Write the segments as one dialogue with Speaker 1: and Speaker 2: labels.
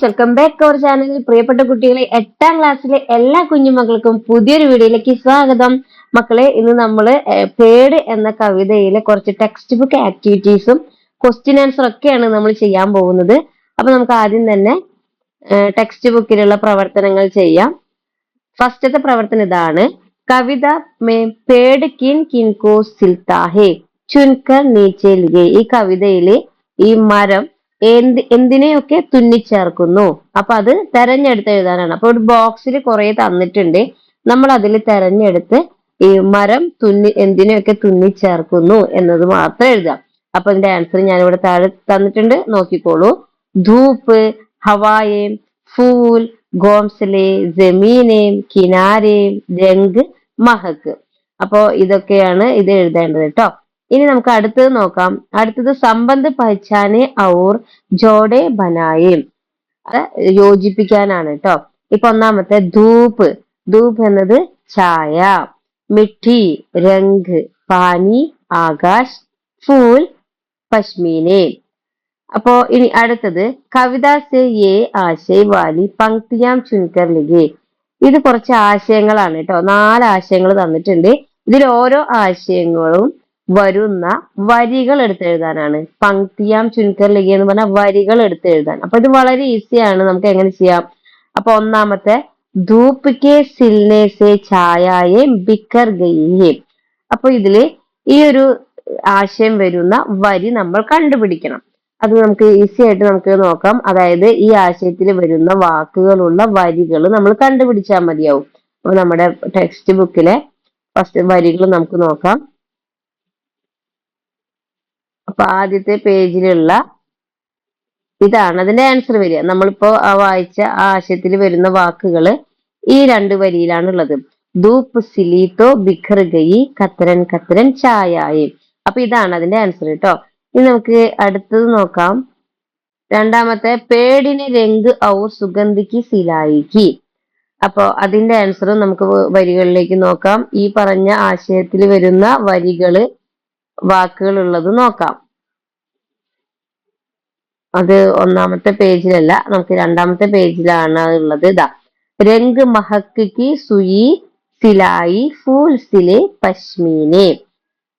Speaker 1: Friends welcome back അവർ ചാനലിൽ പ്രിയപ്പെട്ട കുട്ടികളെ എട്ടാം ക്ലാസ്സിലെ എല്ലാ കുഞ്ഞുമക്കൾക്കും പുതിയൊരു വീഡിയോയിലേക്ക് സ്വാഗതം. മക്കളെ ഇന്ന് നമ്മൾ പേട് എന്ന കവിതയിലെ കുറച്ച് ടെക്സ്റ്റ് ബുക്ക് ആക്ടിവിറ്റീസും ക്വസ്റ്റ്യൻ ആൻസർ ഒക്കെയാണ് നമ്മൾ ചെയ്യാൻ പോകുന്നത്. അപ്പൊ നമുക്ക് ആദ്യം തന്നെ ടെക്സ്റ്റ് ബുക്കിലുള്ള പ്രവർത്തനങ്ങൾ ചെയ്യാം. ഫസ്റ്റത്തെ പ്രവർത്തനം ഇതാണ്. കവിത മേ പേട് കിൻ കിൻകോ സിൽത്താഹേ ചുൻകർ നീച്ചേ ഈ കവിതയിലെ ഈ മരം എന്ത് എന്തിനെയൊക്കെ തുന്നിച്ചേർക്കുന്നു? അപ്പൊ അത് തെരഞ്ഞെടുത്ത് എഴുതാനാണ്. അപ്പൊ ഒരു ബോക്സിൽ കുറെ തന്നിട്ടുണ്ട്. നമ്മൾ അതിൽ തെരഞ്ഞെടുത്ത് ഈ മരം തുന്നി എന്തിനെയൊക്കെ തുന്നിച്ചേർക്കുന്നു എന്നത് മാത്രം എഴുതാം. അപ്പൊ അതിന്റെ ആൻസർ ഞാൻ ഇവിടെ താഴെ തന്നിട്ടുണ്ട്. നോക്കിക്കോളൂ. ധൂപ്പ് ഹവായേം ഫൂൽ ഗോംസലെ ജമീനേം കിനാരേം രംഗ് മഹക്ക് അപ്പോ ഇതൊക്കെയാണ് ഇത് എഴുതേണ്ടത് കേട്ടോ. ഇനി നമുക്ക് അടുത്തത് നോക്കാം. അടുത്തത് സംബന്ധ പഹച്ചാനെ ഔർ ജോഡെ ബനായി. യോജിപ്പിക്കാനാണ് കേട്ടോ ഇപ്പൊ ഒന്നാമത്തെ ധൂപ്പ്. ധൂപ്പ് എന്നത് ഛായ മിഠി രംഗ് പാനി ആകാശ് ഫൂൽ പശ്മീനെ. അപ്പോ ഇനി അടുത്തത് കവിതാ സെ യേ ആശയ വാലി പങ്ക്തിയാം ചുൻകർ ലിഗേ ഇത് കുറച്ച് ആശയങ്ങളാണ് കേട്ടോ നാല് ആശയങ്ങൾ തന്നിട്ടുണ്ട്. ഇതിൽ ഓരോ ആശയങ്ങളും വരുന്ന വരികൾ എടുത്തെഴുതാനാണ് പങ്ക്തിയാം ചുൻകർ ലിഖി എന്ന് പറഞ്ഞാൽ വരികൾ എടുത്തെഴുതാൻ അപ്പൊ ഇത് വളരെ ഈസിയാണ് നമുക്ക് എങ്ങനെ ചെയ്യാം? അപ്പൊ ഒന്നാമത്തെ ധൂപ്പ് കെ സിൽനെ സെ ഛായയെ ബിക്കർ ഗയിയെ. അപ്പൊ ഇതിൽ ഈ ഒരു ആശയം വരുന്ന വരി നമ്മൾ കണ്ടുപിടിക്കണം. അത് നമുക്ക് ഈസി ആയിട്ട് നമുക്ക് നോക്കാം. അതായത് ഈ ആശയത്തിൽ വരുന്ന വാക്കുകളുള്ള വരികൾ നമ്മൾ കണ്ടുപിടിച്ചാൽ മതിയാവും. അപ്പൊ നമ്മുടെ ടെക്സ്റ്റ് ബുക്കിലെ ഫസ്റ്റ് വരികൾ നമുക്ക് നോക്കാം. അപ്പൊ ആദ്യത്തെ പേജിലുള്ള ഇതാണ് അതിന്റെ ആൻസർ വരിക. നമ്മളിപ്പോ ആ വായിച്ച ആ ആശയത്തിൽ വരുന്ന വാക്കുകൾ ഈ രണ്ട് വരിയിലാണുള്ളത്. ധൂപ്പ് സിലീത്തോ ബിഖർ ഗയി കത്തരൻ കത്തരൻ ചായായി. അപ്പൊ ഇതാണ് അതിന്റെ ആൻസർ കേട്ടോ ഇനി നമുക്ക് അടുത്തത് നോക്കാം. രണ്ടാമത്തെ പേടിന് രംഗ് ഔർ സുഗന്ധിക്ക് സിലായിക്ക്. അപ്പോ അതിന്റെ ആൻസറും നമുക്ക് വരികളിലേക്ക് നോക്കാം. ഈ പറഞ്ഞ ആശയത്തിൽ വരുന്ന വരികൾ വാക്കുകൾ ഉള്ളത് നോക്കാം. അത് ഒന്നാമത്തെ പേജിലല്ല നമുക്ക് രണ്ടാമത്തെ പേജിലാണ് ഉള്ളത്. ഇതാ രംഗ് മഹക്കിക്ക് സുയി സിലായി ഫൂൽ സിലെ പശ്മീനെ.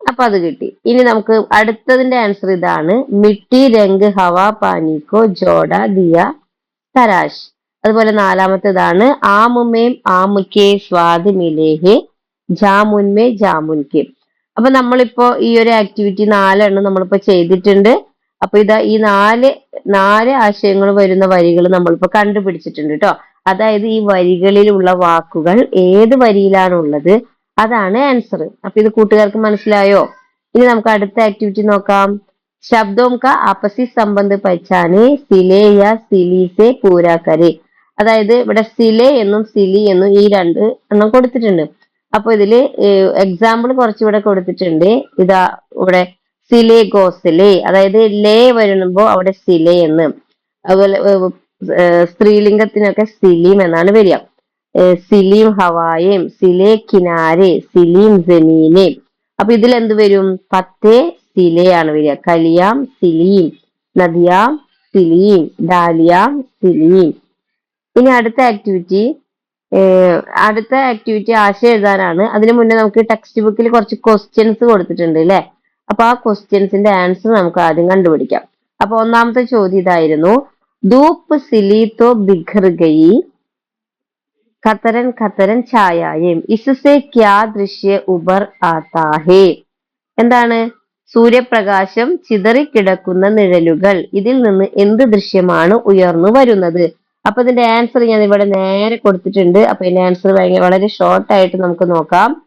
Speaker 1: അപ്പൊ അത് കിട്ടി. ഇനി നമുക്ക് അടുത്തതിന്റെ ആൻസർ ഇതാണ് മിട്ടി രംഗ് ഹവ പാനിക്കോ ജോഡ ദിയ തരാഷ്. അതുപോലെ നാലാമത്തേതാണ് ആമുമേം ആമുക്കെ സ്വാദ് മിലേഹെ ജാമുൻമേ ജാമുൻകെ അപ്പൊ നമ്മളിപ്പോ ഈ ഒരു ആക്ടിവിറ്റി നാലെണ്ണം നമ്മളിപ്പോ ചെയ്തിട്ടുണ്ട്. അപ്പൊ ഇതാ ഈ നാല് നാല് ആശയങ്ങൾ വരുന്ന വരികൾ നമ്മളിപ്പോ കണ്ടുപിടിച്ചിട്ടുണ്ട് കേട്ടോ അതായത് ഈ വരികളിലുള്ള വാക്കുകൾ ഏത് വരിയിലാണുള്ളത് അതാണ് ആൻസർ അപ്പൊ ഇത് കൂട്ടുകാർക്ക് മനസ്സിലായോ? ഇനി നമുക്ക് അടുത്ത ആക്ടിവിറ്റി നോക്കാം. ശബ്ദവും ക ആപ്പസി സംബന്ധ പച്ചാനേ സിലേയ സിലിസെ പൂരാക്കരെ അതായത് ഇവിടെ സിലെ എന്നും സിലി എന്നും ഈ രണ്ട് എണ്ണം കൊടുത്തിട്ടുണ്ട്. അപ്പൊ ഇതിൽ എക്സാമ്പിൾ കുറച്ചുകൂടെ കൊടുത്തിട്ടുണ്ട്. ഇതാ ഇവിടെ സിലെ ഗോസിലെ അതായത് ലേ വരുമ്പോൾ അവിടെ സിലെ എന്ന്. അതുപോലെ സ്ത്രീലിംഗത്തിനൊക്കെ സിലീം എന്നാണ് വരിക. സിലീം ഹവായേം സിലേ കിനാരെ സിലീം ജമീനെ അപ്പൊ ഇതിൽ എന്ത് വരും? പത്തേ സിലയാണ് വരിക. കലിയാം സിലീം നദിയാം സിലീം ഡാലിയാം സിലീം. ഇനി അടുത്ത ആക്ടിവിറ്റി അടുത്ത ആക്ടിവിറ്റി ആശയം എഴുതാനാണ്. അതിനു മുന്നേ നമുക്ക് ടെക്സ്റ്റ് ബുക്കിൽ കുറച്ച് ക്വസ്റ്റ്യൻസ് കൊടുത്തിട്ടുണ്ട് അല്ലെ അപ്പൊ ആ ക്വസ്റ്റ്യൻസിന്റെ ആൻസർ നമുക്ക് ആദ്യം കണ്ടുപിടിക്കാം. അപ്പൊ ഒന്നാമത്തെ ചോദ്യം ഇതായിരുന്നു. ധൂപ്പ് സിലീത്തോ ബിഖർ ഗയി ഖത്തരൻ ഖത്തരൻ ഛായായേം ഇസസെ ക്യാ ദൃശ്യ ഉബർ ആതാഹേ. എന്താണ്? സൂര്യപ്രകാശം ചിതറിക്കിടക്കുന്ന നിഴലുകൾ. ഇതിൽ നിന്ന് എന്ത് ദൃശ്യമാണ് ഉയർന്നു വരുന്നത്? അപ്പൊ ഇതിന്റെ ആൻസർ ഞാൻ ഇവിടെ നേരെ കൊടുത്തിട്ടുണ്ട്. അപ്പൊ ഇതിന്റെ ആൻസർ വളരെ ഷോർട്ട് ആയിട്ട് നമുക്ക് നോക്കാം.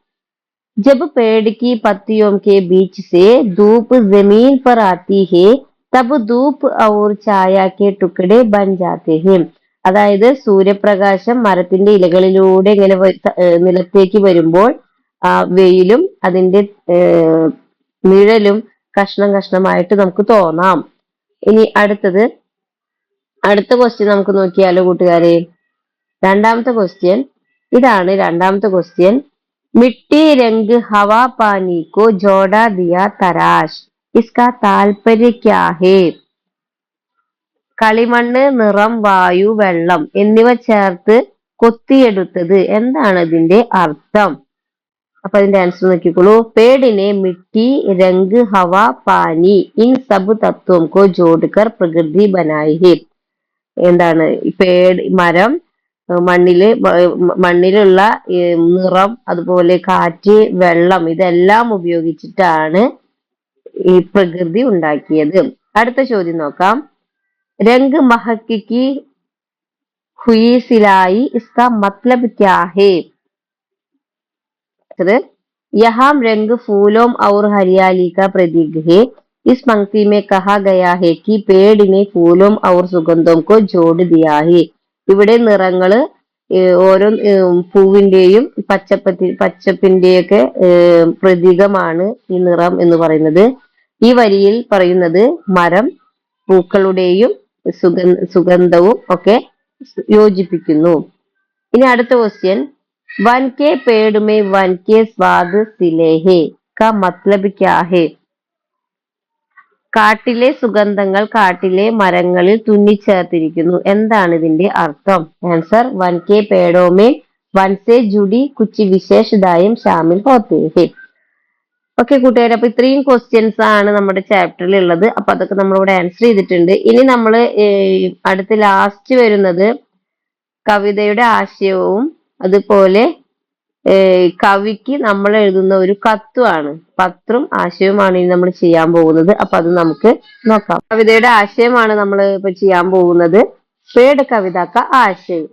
Speaker 1: जब पेड़ की पत्तियों के बीच से धूप जमीन पर आती है तब धूप और छाया के टुकड़े बन जाते हैं അതായത് സൂര്യപ്രകാശം മരത്തിന്റെ ഇലകളിലൂടെ ഇങ്ങനെ നിലത്തേക്ക് വരുമ്പോൾ ആ വെയിലും അതിന്റെ നിഴലും കഷ്ണം കഷ്ണമായിട്ട് നമുക്ക് തോന്നാം ഇനി അടുത്തത് അടുത്ത ക്വസ്റ്റ്യൻ നമുക്ക് നോക്കിയാലോ കൂട്ടുകാരെ രണ്ടാമത്തെ ക്വസ്റ്റ്യൻ ഇതാണ് രണ്ടാമത്തെ ക്വസ്റ്റ്യൻ मिट्टी रंग हवा पानी को जोड़ा दिया तराश इसका तात्पर्य क्या है കളിമണ്ണ് നിറം വായു വെള്ളം എന്നിവ ചേർത്ത് കൊത്തിയെടുത്തത് എന്താണ് ഇതിന്റെ അർത്ഥം അപ്പൊ അതിന്റെ ആൻസർ നോക്കിക്കോളൂ പേടിനെ മിട്ടി രംഗ് ഹവ പാനി ഇൻ സബ് തത്വം കോ ജോഡ്കർ പ്രകൃതി ബനായി ഹെ എന്താണ് ഈ പേട് മരം ഏഹ് മണ്ണില് മ- മ- മണ്ണിലുള്ള ഈ നിറം അതുപോലെ കാറ്റ് വെള്ളം ഇതെല്ലാം ഉപയോഗിച്ചിട്ടാണ് ഈ പ്രകൃതി ഉണ്ടാക്കിയത് അടുത്ത ചോദ്യം നോക്കാം രംഗ് മഹക്കി हुई सिलाई इसका मतलब क्या है उत्तर यहाँ रंग फूलों और हरियाली का प्रतीक है इस पंक्ति में कहा गया है कि पेड़ ने फूलों और सुगंधों को जोड़ दिया है ഇവിടെ നിറങ്ങൾ ഓരോ പൂവിന്റെയും പച്ചപ്പത്തി പച്ചപ്പിന്റെയൊക്കെ പ്രതീകമാണ് ഈ നിറം എന്ന് പറയുന്നത്. ഈ വരിയിൽ പറയുന്നത് മരം പൂക്കളുടെയും സുഗന്ധ സുഗന്ധവും ഒക്കെ യോജിപ്പിക്കുന്നു. ഇനി അടുത്ത ക്വസ്റ്റ്യൻ വൻ കെ പേടുമേ വൻ കെ സ്വാദ് സിലേഹേ. ക മത്ലബ് ക്യാ കാട്ടിലെ സുഗന്ധങ്ങൾ കാട്ടിലെ മരങ്ങളിൽ തുന്നിച്ചേർത്തിരിക്കുന്നു. എന്താണ് ഇതിന്റെ അർത്ഥം? ആൻസർ വൻ കെ പേഡോമേ വൻ സെ ജുഡി കുച്ച് വിശേഷതായും ഷാമിൽ ഹോത്തേ ഓക്കെ കൂട്ടുകാരെ അപ്പൊ ഇത്രയും ക്വസ്റ്റ്യൻസ് ആണ് നമ്മുടെ ചാപ്റ്ററിൽ ഉള്ളത്. അപ്പൊ അതൊക്കെ നമ്മളിവിടെ ആൻസർ ചെയ്തിട്ടുണ്ട്. ഇനി നമ്മൾ അടുത്ത ലാസ്റ്റ് വരുന്നത് കവിതയുടെ ആശയവും അതുപോലെ കവിക്ക് നമ്മൾ എഴുതുന്ന ഒരു കത്തുമാണ് പത്രം ആശയവുമാണ് ഇനി നമ്മൾ ചെയ്യാൻ പോകുന്നത് അപ്പൊ അത് നമുക്ക് നോക്കാം കവിതയുടെ ആശയമാണ് നമ്മൾ ഇപ്പൊ ചെയ്യാൻ പോകുന്നത് പേട് കവിത का ആശയം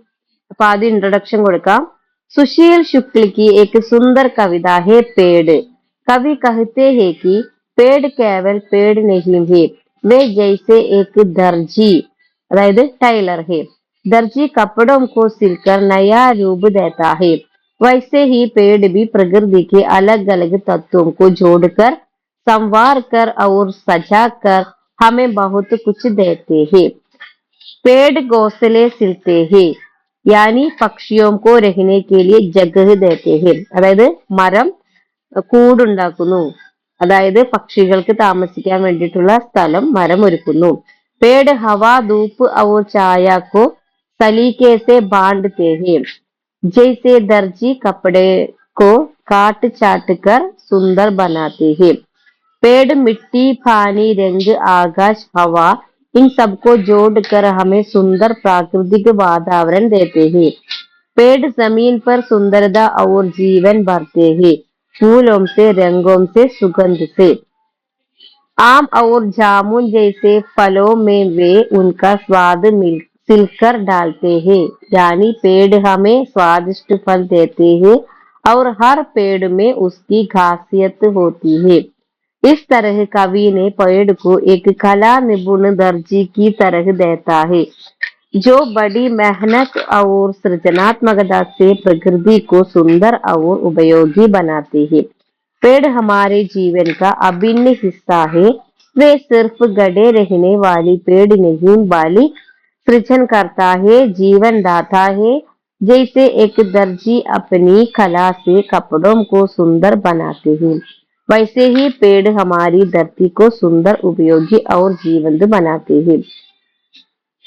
Speaker 1: അപ്പൊ ആദ്യം इंट्रोडक्शन കൊടുക്കാം सुशील शुक्ल की एक सुंदर कविता है पेड़ कवि कहते हैं कि पेड़ केवल पेड़ नहीं है वे जैसे एक दर्जी അതായത് ടൈലർ है दर्जी कपड़ों को सिलकर नया रूप देता है वैसे ही पेड़ भी प्रकृति के अलग अलग तत्वों को जोड़कर संवार कर और सजा कर हमें बहुत कुछ देते हैं पेड़ घोंसले सिलते हैं यानी पक्षियों को रहने के लिए जगह देते हैं അതായത് മരം കൂടുണ്ടാക്കുന്നു അതായത് പക്ഷികൾക്ക് താമസിക്കാൻ വേണ്ടിയിട്ടുള്ള സ്ഥലം മരം ഒരുക്കുന്നു पेड़ हवा धूप और छाया को सलीके से बांधते हैं जैसे दर्जी कपड़े को काट चाट कर सुंदर बनाते हैं। पेड़, मिट्टी, पानी, रंग, आकाश, हवा, इन सबको जोड़कर हमें सुंदर प्राकृतिक वातावरण देते हैं। पेड़ ज़मीन पर सुंदरता और जीवन भरते हैं, फूलों से, रंगों से, सुगंध से। आम और जामुन जैसे फलों में वे उनका स्वाद मिल सिलकर डालते हैं। यानी पेड़ हमें स्वादिष्ट फल देते हैं और हर पेड़ में उसकी खासियत होती है। इस तरह कवि ने पेड़ को एक कला निपुण दर्जी की तरह देता है, जो बड़ी मेहनत और सृजनात्मकता से प्रकृति को सुंदर और उपयोगी बनाते हैं। पेड़ हमारे जीवन का अभिन्न हिस्सा है। वे सिर्फ़ गड़े रहने वाली पेड़ नहीं वाली सृजन करता है जीवन दाता है जैसे एक दर्जी अपनी कला से कपड़ों को सुंदर बनाते हैं वैसे ही पेड़ हमारी धरती को सुंदर उपयोगी और जीवंत बनाते हैं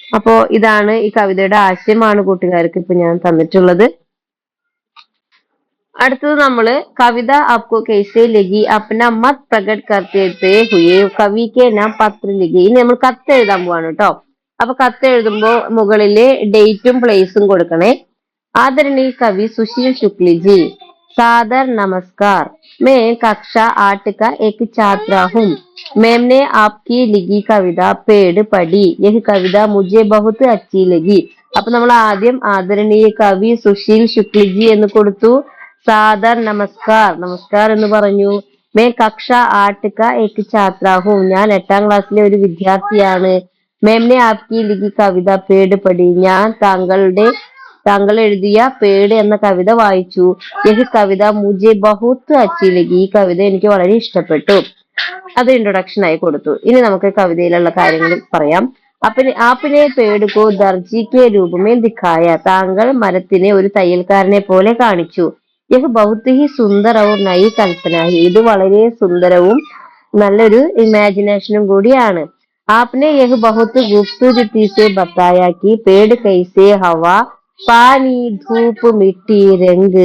Speaker 1: അപ്പോ ഇതാണ് ഈ കവിതയുടെ ആശയമാണ് കൂട്ടുകാർക്ക് ഇപ്പൊ ഞാൻ തന്നിട്ടുള്ളത് അടുത്തത് നമ്മള് കവിത आपको कैसे लगी अपना मत प्रकट करते हुए കവി के नाम പത്ര लिखी ഇനി നമ്മൾ കത്ത് എഴുതാൻ പോവാണ് കേട്ടോ അപ്പൊ കത്ത് എഴുതുമ്പോ മുകളില് ഡേറ്റും പ്ലേസും കൊടുക്കണേ आदरणीय कवि सुशील शुक्ल जी सादर नमस्कार मैं कक्षा आठ का एक छात्रा हूँ मैम ने आपकी लिखी कविता पेड़ पढ़ी यह कविता मुझे बहुत अच्छी लगी അപ്പൊ നമ്മൾ ആദ്യം ആദരണീയ കവി സുശീൽ ശുക്ലിജി എന്ന് കൊടുത്തു സാദർ നമസ്കാർ നമസ്കാർ എന്ന് പറഞ്ഞു മേ കക്ഷ ആട്ടുക ഏക്ക് ഛാത്രാഹും ഞാൻ എട്ടാം ക്ലാസ്സിലെ ഒരു വിദ്യാർത്ഥിയാണ് മേംനെ ആപ്കി ലിഖി കവിത പേട് പടി. ഞാൻ താങ്കളുടെ താങ്കൾ എഴുതിയ പേട് എന്ന കവിത വായിച്ചു. യഹ് കവിത മുജെ ബഹുത്ത് അച്ചി ലഗി ഈ കവിത എനിക്ക് വളരെ ഇഷ്ടപ്പെട്ടു. അത് ഇൻട്രൊഡക്ഷൻ ആയി കൊടുത്തു. ഇനി നമുക്ക് കവിതയിലുള്ള കാര്യങ്ങൾ പറയാം. അപ്പനെ ആപ്പിനെ പേടുക്കോ ദർജിക്ക് രൂപമേ ദിഖായ. താങ്കൾ മരത്തിനെ ഒരു തയ്യൽക്കാരനെ പോലെ കാണിച്ചു. യഹ് ബഹുത്ത് ഹി സുന്ദരവും നയി കൽപ്പന ഇത് വളരെ സുന്ദരവും നല്ലൊരു ഇമാജിനേഷനും കൂടിയാണ്. आपने यह बहुत खूबसूरती से बताया कि पेड़ कैसे हवा पानी धूप मिट्टी रंग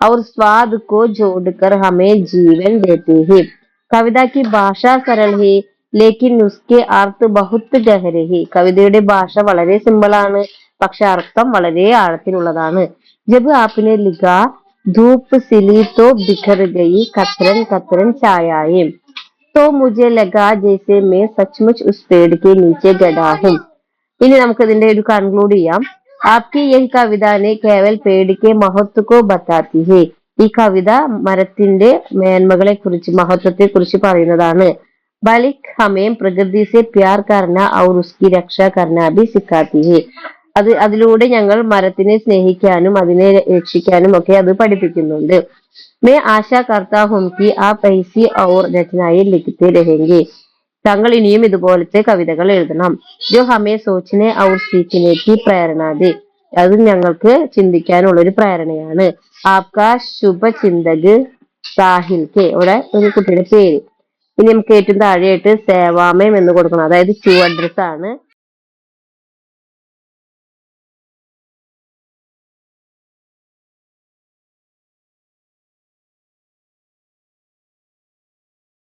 Speaker 1: और स्वाद को जोड़कर हमें जीवन देते हैं कविता की भाषा सरल है लेकिन उसके अर्थ बहुत गहरे है കവിതയുടെ ഭാഷ വളരെ സിമ്പിൾ ആണ് പക്ഷെ അർത്ഥം വളരെ ആഴത്തിലുള്ളതാണ് जब आपने लिखा धूप सिली तो बिखर गई कतरन कतरन छायाएं तो मुझे लगा जैसे मैं सचमुच उस पेड़ के नीचे गड़ा हूँ ഇനി നമുക്ക് ഇതിന്റെ ഒരു കൺക്ലൂഡ് ചെയ്യാം ആപ്കി യഹ് കവിത നെ കേവൽ പേട് കെ മഹത്വ കോ ബത്താത്തി ഹെ ഈ കവിത മരത്തിന്റെ മേന്മകളെ കുറിച്ച് മഹത്വത്തെ കുറിച്ച് പറയുന്നതാണ് ബലിക് ഹമേം പ്രകൃതി സെ പ്യാർ കർന ഔർ ഉസ്കി രക്ഷ കർന ഭി സിക്കാത്തി ഹെ അത് അതിലൂടെ ഞങ്ങൾ മരത്തിനെ സ്നേഹിക്കാനും അതിനെ രക്ഷിക്കാനും ഒക്കെ അത് പഠിപ്പിക്കുന്നുണ്ട് मैं आशा करता हूं कि आप ऐसी और रचनाएं लिखते रहेंगे താങ്കൾ ഇനിയും ഇതുപോലത്തെ കവിതകൾ എഴുതണം ജോ ഹമേ സോച്ചിനെ ഔർ സീഖിനെ കി പ്രേരണ ദേ അത് ഞങ്ങൾക്ക് ചിന്തിക്കാനുള്ള ഒരു പ്രേരണയാണ് ആപ്കാ ശുഭചിന്തക് സാഹിൽ കെ ഇവിടെ ഒരു കുട്ടിയുടെ പേര് ഇനി നമുക്ക് ഏറ്റവും താഴെയായിട്ട് സേവാമയം എന്ന് കൊടുക്കണം അതായത് ക്യൂ അഡ്രസ് ആണ്